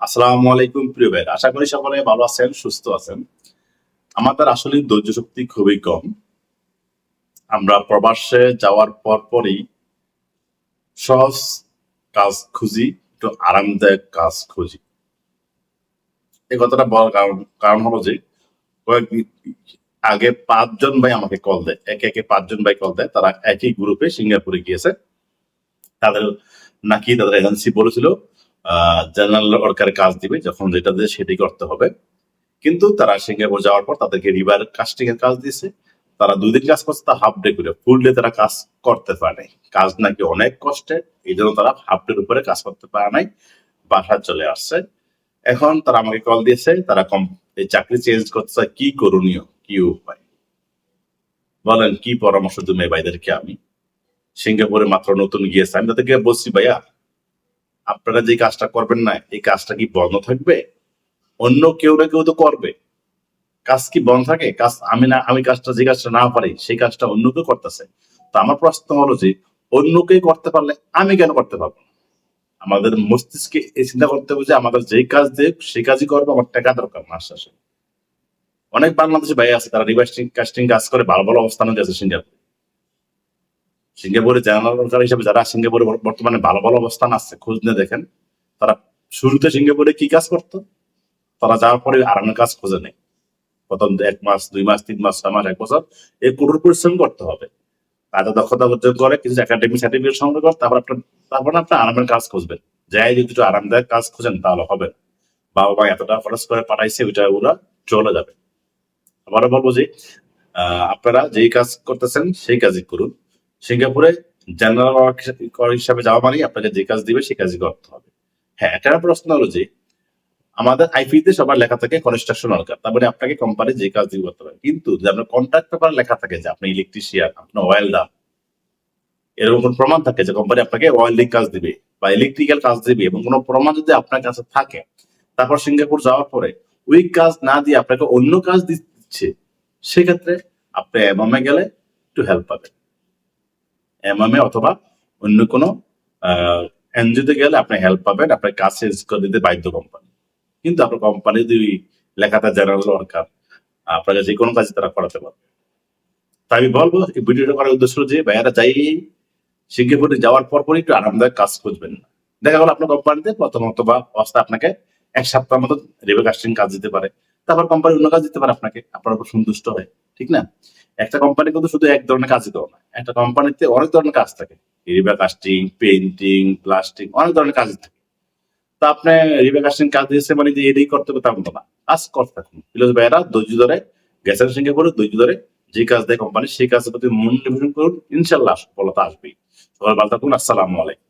আসসালামু আলাইকুম, প্রিয় ভাই আশা করি সকলে ভালো আছেন, সুস্থ আছেন। আমাদের আসলে ধৈর্য শক্তি খুবই কম। আমরা প্রবাসে যাওয়ার পর পরই সহজ কাজ খুঁজি, একটু আরামদায়ক কাজ খুঁজি। এই কথাটা বলার কারণ কারণ হলো যে, কয়েকদিন আগে পাঁচজন ভাই আমাকে কল দেয়। একে একে পাঁচজন ভাই কল দেয়। তারা একই গ্রুপে সিঙ্গাপুরে গিয়েছে। তাদের নাকি তাদের এজেন্সি বলেছিল জেনারেল ওয়ার্কারের কাজ দিবে, যখন যেটা দেয় সেটাই করতে হবে। কিন্তু তারা সিঙ্গাপুর যাওয়ার পর তাদেরকে রিভার কাস্টিং এর কাজ দিয়েছে তারা দুই দিন কাজ করছে তা হাফ ডে করে। ফুল ডে তারা কাজ করতে পারে কাজ নাকি অনেক কষ্টে এই জন্য তারা হাফ ডের উপরে কাজ করতে পারে নাই। বাসায় চলে আসছে। এখন তারা আমাকে কল দিয়েছে, তারা কম, এই চাকরি চেঞ্জ করতে কি করণীয়, কি উপায়? বলেন, কি পরামর্শ তুমি ভাইদেরকে আমি? সিঙ্গাপুরে মাত্র নতুন গিয়েছে। আমি তাদেরকে বলছি, ভাইয়া আপনারা যে কাজটা করবেন না, এই কাজটা কি বন্ধ থাকবে? অন্য কেউ না কেউ তো করবে। কাজ কি বন্ধ থাকে? কাজ আমি না, আমি কাজটা যে কাজটা না পারি, সেই কাজটা অন্য কেউ করতেছে। তো আমার প্রশ্ন হলো যে, অন্য কেউ করতে পারলে আমি কেন করতে পারব? আমাদের মস্তিষ্কে এই চিন্তা করতে হবে যে, আমাদের যেই কাজ দেখ, সেই কাজই করব, আমার টাকা দরকার, মাস শেষে। অনেক বাংলাদেশি ভাই আছে, তারা রিভার্সিং কাস্টিং কাজ করে, ভালো ভালো অবস্থানে গেছে সিঙ্গাপুর। সিঙ্গাপুরে জেনারেল ওয়ার্কার হিসেবে যারা সিঙ্গাপুরে বর্তমানে ভালো ভালো অবস্থান আছে, খোঁজ নিয়ে দেখেন, তারা শুরুতে সিঙ্গাপুরে কি কাজ করতো? তারা যাওয়ার পরে আরামের কাজ খুঁজে নেই প্রথম এক মাস, দুই মাস, তিন মাস, ছয় মাস, এক বছর এই কঠোর পরিশ্রম করতে হবে। কাজে দক্ষতা অর্জন করে কিছু একাডেমিক সার্টিফিকেট সংগ্রহ করে তারপর আপনার তারপর আপনি আরামের কাজ খুঁজবেন। যাই যদি একটু আরামদায়ক কাজ খুঁজেন, তাহলে হবে বাবা মা এতটা খরচ করে পাঠাইছে, ওইটা ওগুলা চলে যাবে। আবারও বলব যে আপনারা যেই কাজ করতেছেন, সেই কাজই করুন। সিঙ্গাপুরে জেনারেল ওয়ার্ক হিসাবে যাওয়া মানে আপনাকে যে কাজ দিবে সেই কাজই করতে হবে। হ্যাঁ একটা প্রশ্ন হলো যে আমাদের আইপিতে সবার লেখা থাকে কনস্ট্রাকশন ওয়ার্কার তার মানে আপনাকে কোম্পানি যে কাজ দিয়ে করতে পারে। কিন্তু যদি আপনার কন্ট্রাক্ট পেপার লেখা থাকে যে আপনি ইলেকট্রিশিয়ান আপনার ওয়েলডার এরকম কোনো প্রমাণ থাকে যে কোম্পানি আপনাকে ওয়েল্ডিং কাজ দিবে বা ইলেকট্রিক্যাল কাজ দিবে এবং কোনো প্রমাণ যদি আপনার কাছে থাকে, তারপর সিঙ্গাপুর যাওয়ার পরে ওই কাজ না দিয়ে আপনাকে অন্য কাজ দিচ্ছে, সেক্ষেত্রে আপনি এমএমএ গেলে একটু হেল্প পাবেন। এমএমএ অথবা অন্য কোনো এনজিওতে গেলে আপনি হেল্প পাবেন, আপনার কাজ চেঞ্জ করে দিতে বাধ্য কোম্পানি কিন্তু আপনার কোম্পানি যদি লেখাটা জেনারেল ওয়ার্কার আপনাকে যে কোনো কাজে তারা করাতে পারবে। তাই আমি বলব, এই ভিডিওটা করার উদ্দেশ্য যে, ভাইয়ারা যাই সিঙ্গাপুরে যাওয়ার পর পরই একটু আরামদায়ক কাজ খুঁজবেন না। দেখা গেল আপনার কোম্পানিতে প্রথমত বা অবস্থা আপনাকে এক সপ্তাহ মতো রেবে কাস্টিং কাজ দিতে পারে। তারপর কোম্পানি অন্য কাজ দিতে পারে আপনাকে। আপনার উপর সন্তুষ্ট হয়। ঠিক না? একটা কোম্পানি কিন্তু শুধু এক ধরনের কাজই দেওয়া না। একটা কোম্পানিতে অনেক ধরনের কাজ থাকে। রিবা কাস্টিং পেন্টিং প্লাস্টিং অনেক ধরনের কাজ থাকে। তা আপনি রিবা কাস্টিং কাজ দিয়েছে মানে যে এটাই করতে হবে তা কিন্তু না। কাজ করতে থাকুন। প্লিজ ভাইয়েরা ধৈর্য ধরে, গ্যাসের সঙ্গে করে ধৈর্য ধরে যে কাজ দেয় কোম্পানি সেই কাজের প্রতি মন নিবেদন করুন। ইনশাল্লাহ সফলতা আসবেই। সবাই ভালো থাকুন, আসসালামু আলাইকুম।